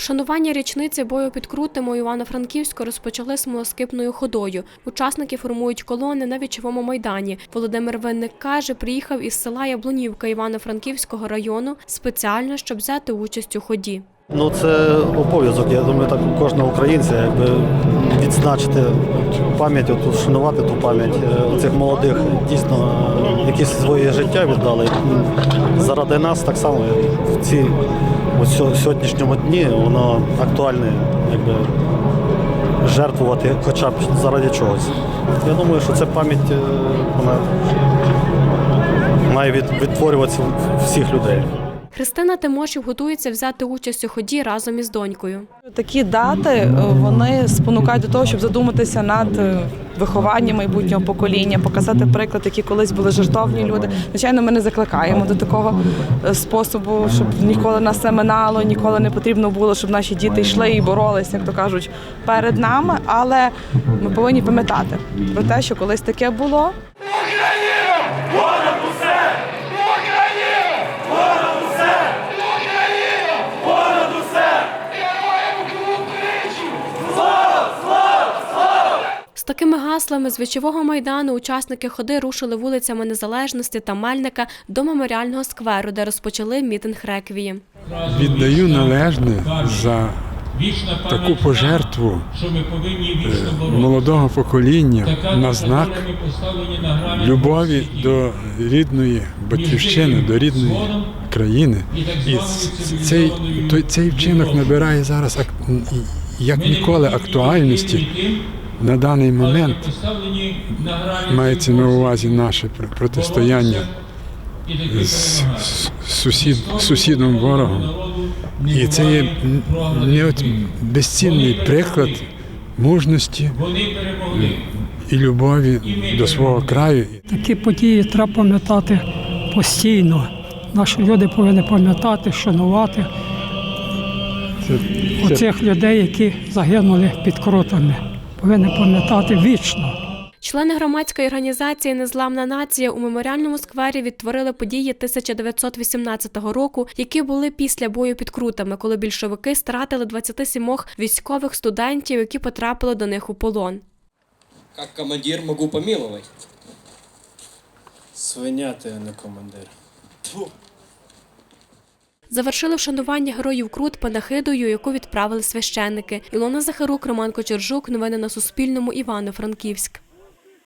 Вшанування річниці бою під Крутимо Івано-Франківську розпочали смолоскипною ходою. Учасники формують колони на вічовому майдані. Володимир Винник каже, приїхав із села Яблунівка Івано-Франківського району спеціально, щоб взяти участь у ході. Ну це обов'язок. Я думаю, так у кожного українця, якби відзначити пам'ять, от вшанувати ту пам'ять е, цих молодих, дійсно якісь своє життя віддали. Заради нас так само в ці сьогоднішньому дні воно актуальне, якби жертвувати хоча б заради чогось. Я думаю, що ця пам'ять е, вона має від- відтворюватися всіх людей. Христина Тимошів готується взяти участь у ході разом із донькою. Такі дати е, вони спонукають до того, щоб задуматися над е, вихованням майбутнього покоління, показати приклад, які колись були жертовні люди. Звичайно, ми не закликаємо до такого е, способу, щоб ніколи нас це минало, ніколи не потрібно було, щоб наші діти йшли і боролися, як то кажуть, перед нами. Але ми повинні пам'ятати про те, що колись таке було! Україна! Такими гаслами з вічового майдану учасники ходи рушили вулицями Незалежності та Мельника до меморіального скверу, де розпочали мітинг реквії. Віддаю належне за таку пожертву вічно молодого покоління на знак любові до рідної батьківщини, до рідної країни. І цей, той, цей вчинок набирає зараз як ніколи актуальності. На даний момент мається на увазі наше пр- протистояння з, сусід, сусідом ворогом. І це є безцінний приклад мужності і любові до свого краю. Такі події треба пам'ятати постійно. Наші люди повинні пам'ятати, шанувати оцих людей, які загинули під крутами. Повинні пам'ятати вічно. Члени громадської організації Незламна нація у меморіальному сквері відтворили події 1918 року, які були після бою під крутами, коли більшовики стратили 27 військових студентів, які потрапили до них у полон. Как командир могу помиловать. Свиня ти, а не командир. Завершили вшанування героїв Крут панахидою, яку відправили священники. Ілона Захарук, Роман Кочержук. Новини на Суспільному. Івано-Франківськ.